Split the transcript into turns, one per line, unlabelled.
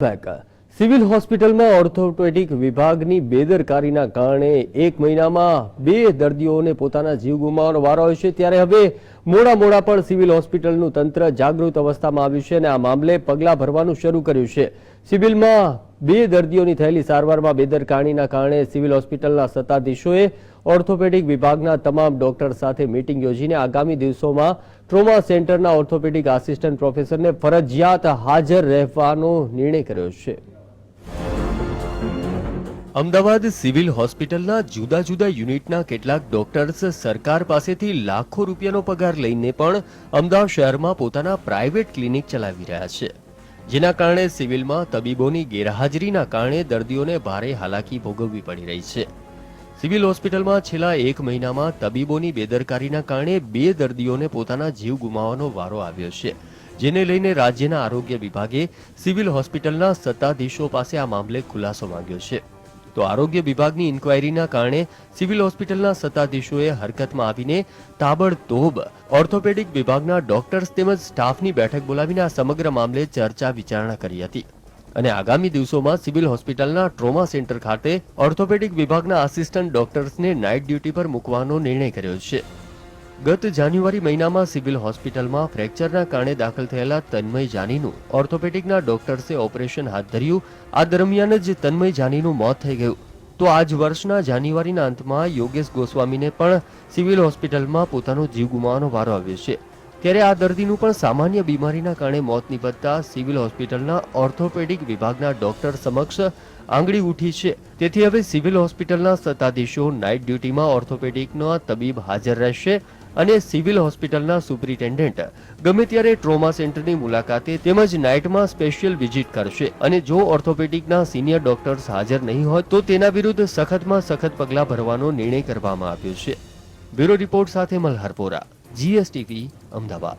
Back civil હોસ્પિટલમાં orthopaedic વિભાગની બેદરકારીના કારણે એક મહિનામાં બે દર્દીઓને પોતાના જીવ ગુમાવવાનો વારો આવ્યો છે. ત્યારે હવે મોડા મોડા પણ સિવિલ હોસ્પિટલનું તંત્ર જાગૃત અવસ્થામાં આવ્યું છે અને આ મામલે પગલાં ભરવાનું શરૂ કર્યું છે. સિવિલમાં બે દર્દીઓની થયેલી સારવારમાં બેદરકારીના કારણે સિવિલ હોસ્પિટલના સત્તાધીશોએ ઓર્થોપેડિક વિભાગના તમામ ડોક્ટર સાથે મીટિંગ યોજીને આગામી દિવસોમાં ટ્રોમા સેન્ટરના ઓર્થોપેડિક આસિસ્ટન્ટ પ્રોફેસરને ફરજિયાત હાજર રહેવાનો નિર્ણય કર્યો છે. અમદાવાદ સિવિલ હોસ્પિટલના જુદા જુદા યુનિટના કેટલાક ડોક્ટર્સ સરકાર પાસેથી લાખો રૂપિયાનો પગાર લઈને પણ અમદાવાદ શહેરમાં પોતાના પ્રાઇવેટ ક્લિનિક ચલાવી રહ્યા છે. જેના કારણે સિવિલમાં તબીબોની ગેરહાજરીના કારણે દર્દીઓને ભારે હાલાકી ભોગવવી પડી રહી છે. સિવિલ હોસ્પિટલમાં છેલ્લા એક મહિનામાં તબીબોની બેદરકારીના કારણે બે દર્દીઓને પોતાના જીવ ગુમાવવાનો વારો આવ્યો છે. જેને લઈને રાજ્યના આરોગ્ય વિભાગે સિવિલ હોસ્પિટલના સત્તાધીશો પાસે આ મામલે ખુલાસો માંગ્યો છે. તો આરોગ્ય વિભાગની ઇન્ક્વાયરીના કારણે સિવિલ હોસ્પિટલના સત્તાધીશોએ હરકતમાં આવીને તાબડતોબ ઓર્થોપેડિક વિભાગના ડોક્ટર્સ તેમજ સ્ટાફની બેઠક બોલાવીને આ સમગ્ર મામલે ચર્ચા વિચારણા કરી હતી. અને આગામી દિવસોમાં સિવિલ હોસ્પિટલના ટ્રોમા સેન્ટર ખાતે ઓર્થોપેડિક વિભાગના આસિસ્ટન્ટ ડોક્ટર્સને નાઇટ ડ્યુટી પર મૂકવાનો નિર્ણય કર્યો છે. ગત જાન્યુઆરી મહિનામાં સિવિલ હોસ્પિટલમાં ફ્રેક્ચરના કારણે દાખલ થયેલા તન્મય જાનીનું ઓર્થોપેડિકના ડોક્ટર્સે ઓપરેશન હાથ ધર્યું. આ દરમિયાન જ તન્મય જાનીનું મોત થઈ ગયું. તો આ જ વર્ષના જાન્યુઆરીના અંતમાં યોગેશ ગોસ્વામીને પણ સિવિલ હોસ્પિટલમાં પોતાનો જીવ ગુમાવવાનો વારો આવ્યો છે. ત્યારે આ દર્દીનું પણ સામાન્ય બીમારીના કારણે મોત નિપજતા સિવિલ હોસ્પિટલના ઓર્થોપેડિક વિભાગના ડોક્ટર સમક્ષ આંગળી ઉઠી છે. તેથી હવે સિવિલ હોસ્પિટલના સત્તાધીશો નાઇટ ડ્યુટીમાં ઓર્થોપેડિકનો તબીબ હાજર રહેશે અને સિવિલ હોસ્પિટલના સુપરિન્ટેન્ડન્ટ ગમે ત્યારે ટ્રોમા સેન્ટરની મુલાકાતે તેમજ નાઇટમાં સ્પેશિયલ વિઝિટ કરશે. અને જો ઓર્થોપેડિકના સિનિયર ડોક્ટર્સ હાજર નહીં હોય તો તેના વિરુદ્ધ સખતમાં સખત પગલાં ભરવાનો નિર્ણય કરવામાં આવ્યો છે. બ્યુરો રિપોર્ટ સાથે મલ્હારપોરા. જીએસટીવી અમદાવાદ.